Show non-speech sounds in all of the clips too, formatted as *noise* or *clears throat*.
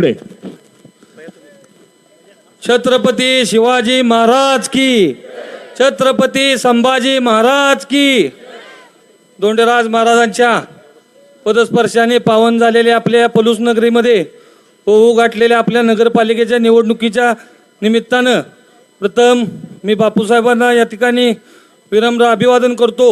पुढे. छत्रपती शिवाजी महाराज की. छत्रपती संभाजी महाराज की. दोंडराज महाराजांच्या पदस्पर्शाने पावन झालेल्या आपल्या पलूस नगरीमध्ये होऊ गाठलेल्या आपल्या नगरपालिकेच्या निवडणुकीच्या निमित्तानं प्रथम मी बापूसाहेबांना या ठिकाणी विनम्र अभिवादन करतो.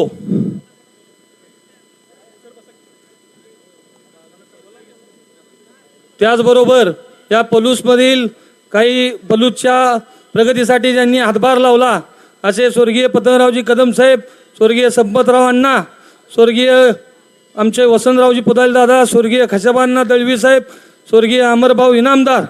त्याचबरोबर या पलूसमधील काही पलूसच्या प्रगतीसाठी ज्यांनी हातभार लावला असे स्वर्गीय पतंगरावजी कदम साहेब स्वर्गीय संपतरावांना स्वर्गीय आमचे वसंतरावजी पुदाल दादा स्वर्गीय खशाबांना दळवी साहेब स्वर्गीय अमरभाऊ इनामदार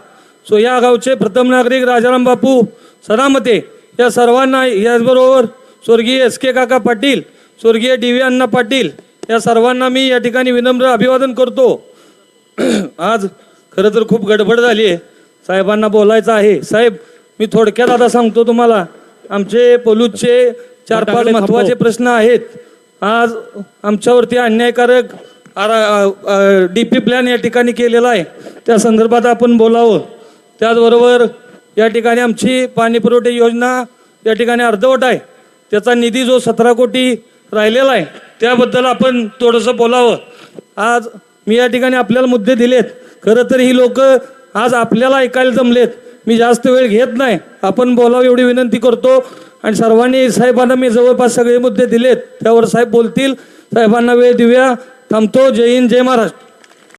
सो या गावचे प्रथम नागरिक राजाराम बापू सदामते या सर्वांना याचबरोबर स्वर्गीय एस के काका पाटील स्वर्गीय डी व्ही अण्णा पाटील या सर्वांना मी या ठिकाणी विनम्र अभिवादन करतो. *clears throat* आज खरं तर खूप गडबड झाली आहे. साहेबांना बोलायचं आहे. साहेब मी थोडक्यात आता सांगतो तुम्हाला आमचे पोलूजचे चार पाच महत्त्वाचे. प्रश्न आहेत. आज आमच्यावरती अन्यायकारक डी पी प्लॅन या ठिकाणी केलेला आहे. त्या संदर्भात आपण बोलावं. त्याचबरोबर या ठिकाणी आमची पाणी पुरवठा योजना या ठिकाणी अर्धवट आहे. त्याचा निधी जो सतरा कोटी राहिलेला आहे त्याबद्दल आपण थोडंसं बोलावं. आज मी या ठिकाणी आपल्याला मुद्दे दिलेत. खरं तर ही लोक आज आपल्याला ऐकायला जमलेत. मी जास्त वेळ घेत नाही. आपण बोलावं एवढी विनंती करतो. आणि सर्वांनी साहेबांना मी जवळपास सगळे मुद्दे दिलेत. त्यावर साहेब बोलतील. साहेबांना वेळ देऊया. थांबतो. जय हिंद जय महाराष्ट्र.